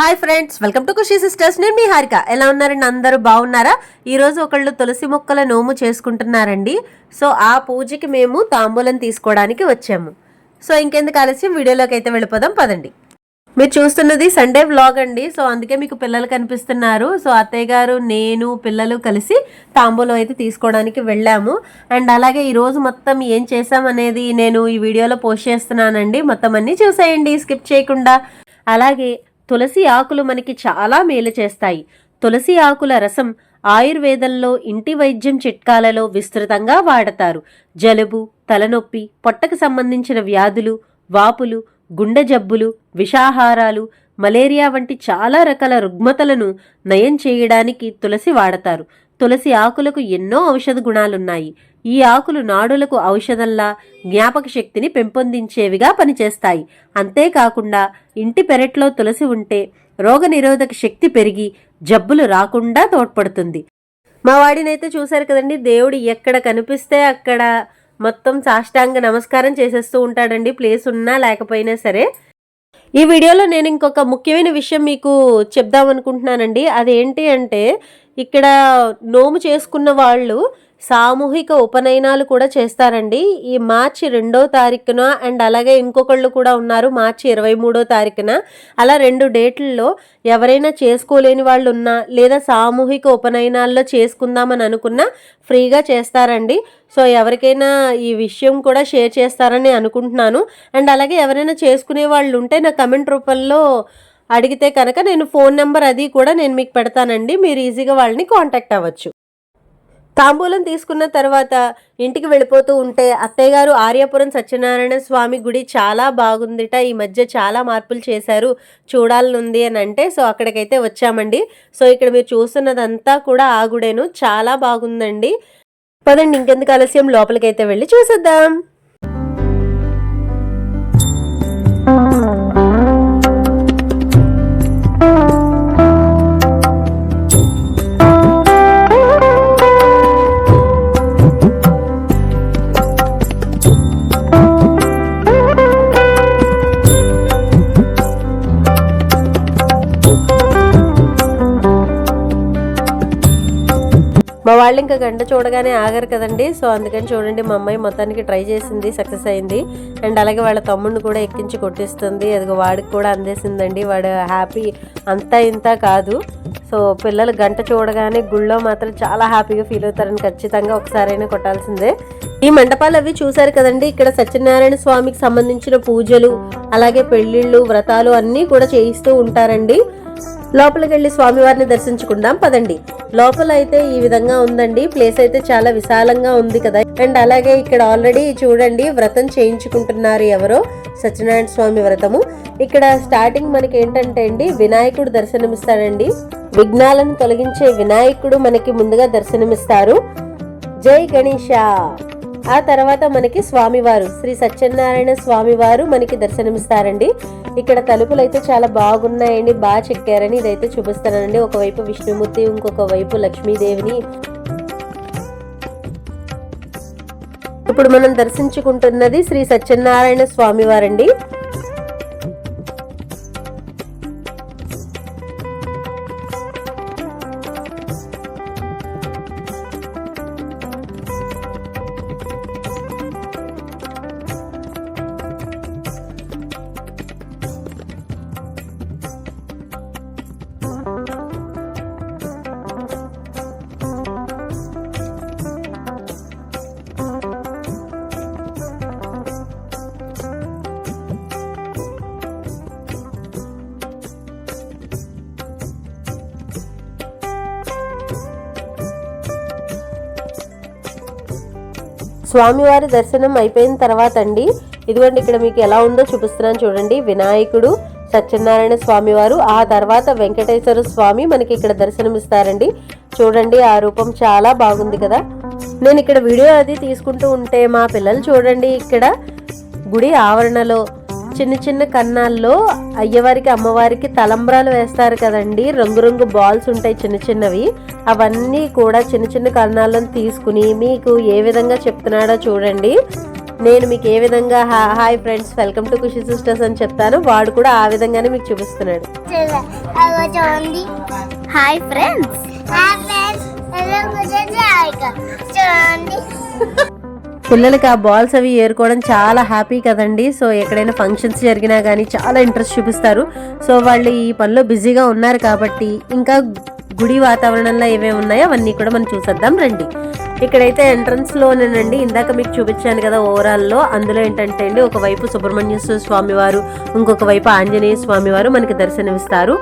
Hi friends welcome to Khushi sisters. నేను మీ హారిక. ఎలా ఉన్నారండి అందరూ బాగున్నారా? ఈరోజు ఒకళ్ళు తులసి మొక్కల నోము చేసుకుంటున్నారండి. సో ఆ పూజకి మేము తాంబూలం తీసుకోవడానికి వచ్చాము. సో ఇంకెందుకు ఆలస్యం? వీడియోలోకి అయితే వెళ్ళిపోదాం. పదండి. మీరు చూస్తున్నది సండే వ్లాగ్ అండి. సో అందుకే మీకు పిల్లలు కనిపిస్తున్నారు. సో అత్తయ్య గారు నేను పిల్లలు కలిసి తాంబూలం అయితే తీసుకోవడానికి వెళ్ళాము. అండ్ అలాగే ఈరోజు మొత్తం ఏం చేసామనేది నేను ఈ వీడియోలో పోస్ట్ చేస్తున్నానండి. మొత్తం అన్నీ చూసేయండి. స్కిప్ చేయకుండా. అలాగే తులసి ఆకులు మనకి చాలా మేలు చేస్తాయి. తులసి ఆకుల రసం ఆయుర్వేదంలో ఇంటి వైద్యం చిట్కాలలో విస్తృతంగా వాడతారు. జలుబు తలనొప్పి పొట్టకు సంబంధించిన వ్యాధులు వాపులు గుండె జబ్బులు విషాహారాలు మలేరియా వంటి చాలా రకాల రుగ్మతలను నయం చేయడానికి తులసి వాడతారు. తులసి ఆకులకు ఎన్నో ఔషధ గుణాలున్నాయి. ఈ ఆకులు నాడులకు ఔషధంలా జ్ఞాపక శక్తిని పెంపొందించేవిగా పనిచేస్తాయి. అంతేకాకుండా ఇంటి పెరట్లో తులసి ఉంటే రోగనిరోధక శక్తి పెరిగి జబ్బులు రాకుండా తోడ్పడుతుంది. మా వాడినైతే చూశారు కదండి దేవుడు ఎక్కడ కనిపిస్తే అక్కడ మొత్తం సాష్టాంగ నమస్కారం చేసేస్తూ ఉంటాడండి. ప్లేస్ ఉన్నా లేకపోయినా సరే ఈ వీడియోలో నేను ఇంకొక ముఖ్యమైన విషయం మీకు చెప్దామనుకుంటున్నానండి. అదేంటి అంటే ఇక్కడ నోము చేసుకున్న వాళ్ళు సామూహిక ఉపనయనాలు కూడా చేస్తారండి. ఈ మార్చి రెండో తారీఖున అండ్ అలాగే ఇంకొకళ్ళు కూడా ఉన్నారు మార్చి ఇరవై మూడో తారీఖున. అలా రెండు డేట్లలో ఎవరైనా చేసుకోలేని వాళ్ళు ఉన్నా లేదా సామూహిక ఉపనయనాల్లో చేసుకుందామని అనుకున్నా ఫ్రీగా చేస్తారండి. సో ఎవరికైనా ఈ విషయం కూడా షేర్ చేస్తారని అనుకుంటున్నాను. అండ్ అలాగే ఎవరైనా చేసుకునే వాళ్ళు ఉంటే నా కమెంట్ రూపంలో అడిగితే కనుక నేను ఫోన్ నెంబర్ అది కూడా నేను మీకు పెడతానండి. మీరు ఈజీగా వాళ్ళని కాంటాక్ట్ అవ్వచ్చు. తాంబూలం తీసుకున్న తర్వాత ఇంటికి వెళ్ళిపోతూ ఉంటే అత్తయ్య గారు ఆర్యాపురం సత్యనారాయణ స్వామి గుడి చాలా బాగుందిట. ఈ మధ్య చాలా మార్పులు చేశారు. చూడాలనుంది అని అంటే సో అక్కడికైతే వచ్చామండి. సో ఇక్కడ మీరు చూస్తున్నదంతా కూడా ఆ గుడేను. చాలా బాగుందండి. పదండి ఇంకెందుకు ఆలస్యం? లోపలికైతే వెళ్ళి చూసేద్దాం. మా వాళ్ళు ఇంకా గంట చూడగానే ఆగరు కదండి. సో అందుకని చూడండి మా అమ్మాయి మొత్తానికి ట్రై చేసింది సక్సెస్ అయింది. అండ్ అలాగే వాళ్ళ తమ్ముడిని కూడా ఎక్కించి కొట్టిస్తుంది. అదిగో వాడికి కూడా అందేసిందండి. వాడు హ్యాపీ అంతా ఇంత కాదు. సో పిల్లలు గంట చూడగానే గుళ్ళో మాత్రం చాలా హ్యాపీగా ఫీల్ అవుతారని ఖచ్చితంగా ఒకసారైనా కొట్టాల్సిందే. ఈ మండపాలు అవి చూసారు కదండి. ఇక్కడ సత్యనారాయణ స్వామికి సంబంధించిన పూజలు అలాగే పెళ్ళిళ్ళు వ్రతాలు అన్నీ కూడా చేయిస్తూ ఉంటారండి. లోపలికి వెళ్ళి స్వామివారిని దర్శించుకుందాం. పదండి. లోపల అయితే ఈ విధంగా ఉందండి. ప్లేస్ అయితే చాలా విశాలంగా ఉంది కదా. అండ్ అలాగే ఇక్కడ ఆల్రెడీ చూడండి వ్రతం చేయించుకుంటున్నారు ఎవరో సత్యనారాయణ స్వామి వ్రతము. ఇక్కడ స్టార్టింగ్ మనకి ఏంటంటే అండి వినాయకుడు దర్శనమిస్తాడండి. విఘ్నాలను తొలగించే వినాయకుడు మనకి ముందుగా దర్శనమిస్తారు. జై గణేష! ఆ తర్వాత మనకి స్వామివారు శ్రీ సత్యనారాయణ స్వామివారు మనకి దర్శనమిస్తారండి. ఇక్కడ తలుపులు అయితే చాలా బాగున్నాయండి బాగా చెక్కారని ఇదైతే చూపిస్తానండి. ఒకవైపు విష్ణుమూర్తి ఇంకొక వైపు లక్ష్మీదేవిని. ఇప్పుడు మనం దర్శించుకుంటున్నది శ్రీ సత్యనారాయణ స్వామివారండి. స్వామివారి దర్శనం అయిపోయిన తర్వాత అండి. ఇదిగోండి ఇక్కడ మీకు ఎలా ఉందో చూపిస్తున్నాను చూడండి. వినాయకుడు సత్యనారాయణ స్వామి వారు ఆ తర్వాత వెంకటేశ్వర స్వామి మనకి ఇక్కడ దర్శనమిస్తారండి చూడండి ఆ రూపం చాలా బాగుంది కదా. నేను ఇక్కడ వీడియో అది తీసుకుంటూ ఉంటే మా పిల్లలు చూడండి ఇక్కడ గుడి ఆవరణలో చిన్న చిన్న కన్నాల్లో అయ్యవారికి అమ్మవారికి తలంబ్రాలు వేస్తారు కదండి. రంగురంగు బాల్స్ ఉంటాయి చిన్న చిన్నవి. అవన్నీ కూడా చిన్న చిన్న కన్నాలను తీసుకుని మీకు ఏ విధంగా చెప్తున్నాడో చూడండి. నేను మీకు ఏ విధంగా hi friends welcome to Khushi sisters అని చెప్తాను. వాడు కూడా ఆ విధంగానే మీకు చూపిస్తున్నాడు. Hi friends. పిల్లలకి ఆ బాల్స్ అవి ఏరుకోవడం చాలా హ్యాపీ కదండి. సో ఎక్కడైనా ఫంక్షన్స్ జరిగినా కానీ చాలా ఇంట్రెస్ట్ చూపిస్తారు. సో వాళ్ళు ఈ పనిలో బిజీగా ఉన్నారు కాబట్టి ఇంకా గుడి వాతావరణంలో ఏమేమి ఉన్నాయో అవన్నీ కూడా మనం చూసేద్దాం రండి. ఇక్కడైతే ఎంట్రన్స్లోనేనండి ఇందాక మీకు చూపించాను కదా ఓవరాల్లో. అందులో ఏంటంటే అండి ఒకవైపు సుబ్రహ్మణ్య స్వామివారు ఇంకొక వైపు ఆంజనేయ స్వామి వారు మనకి దర్శనమిస్తారు.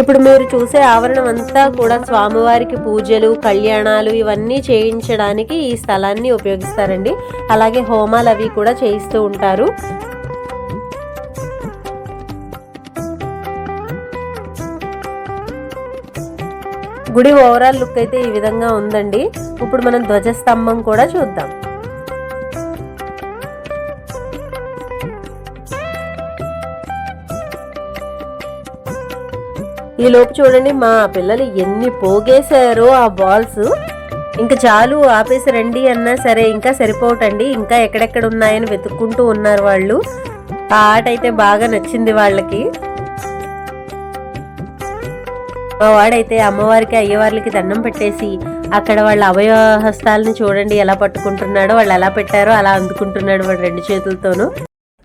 ఇప్పుడు మీరు చూసే ఆవరణం అంతా కూడా స్వామివారికి పూజలు కళ్యాణాలు ఇవన్నీ చేయించడానికి ఈ స్థలాన్ని ఉపయోగిస్తారండి. అలాగే హోమాలు అవి కూడా చేయిస్తూ ఉంటారు. గుడి ఓవరాల్ లుక్ అయితే ఈ విధంగా ఉందండి. ఇప్పుడు మనం ధ్వజస్తంభం కూడా చూద్దాం. ఈ లోపు చూడండి మా పిల్లలు ఎన్ని పోగేశారో ఆ బాల్స్. ఇంకా చాలు ఆపేసి రండి అన్నా సరే ఇంకా సరిపోవటండి ఇంకా ఎక్కడెక్కడ ఉన్నాయని వెతుక్కుంటూ ఉన్నారు వాళ్ళు. ఆ ఆట అయితే బాగా నచ్చింది వాళ్ళకి. మా వాడైతే అమ్మవారికి అయ్యవార్లకి దండం పెట్టేసి అక్కడ వాళ్ళ అవయవ హస్తాలని చూడండి ఎలా పట్టుకుంటున్నాడో వాళ్ళు ఎలా పెట్టారో అలా అందుకుంటున్నాడు వాడు రెండు చేతులతోనూ.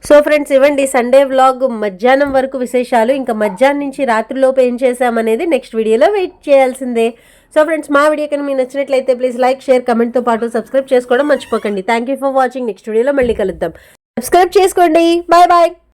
సో ఫ్రెండ్స్ ఇవ్వండి సండే వ్లాగ్ మధ్యాహ్నం వరకు విశేషాలు. ఇంకా మధ్యాహ్నం నుంచి రాత్రిలోపు ఏం చేసామనేది నెక్స్ట్ వీడియోలో వెయిట్ చేయాల్సిందే. సో ఫ్రెండ్స్ మా వీడియో కనుక మీకు నచ్చినట్లయితే ప్లీజ్ లైక్ షేర్ కమెంట్తో పాటు సబ్స్క్రైబ్ చేసుకోవడం మర్చిపోకండి. Thank you for watching next వీడియోలో మళ్ళీ కలుద్దాం. సబ్స్క్రైబ్ చేసుకోండి. Bye bye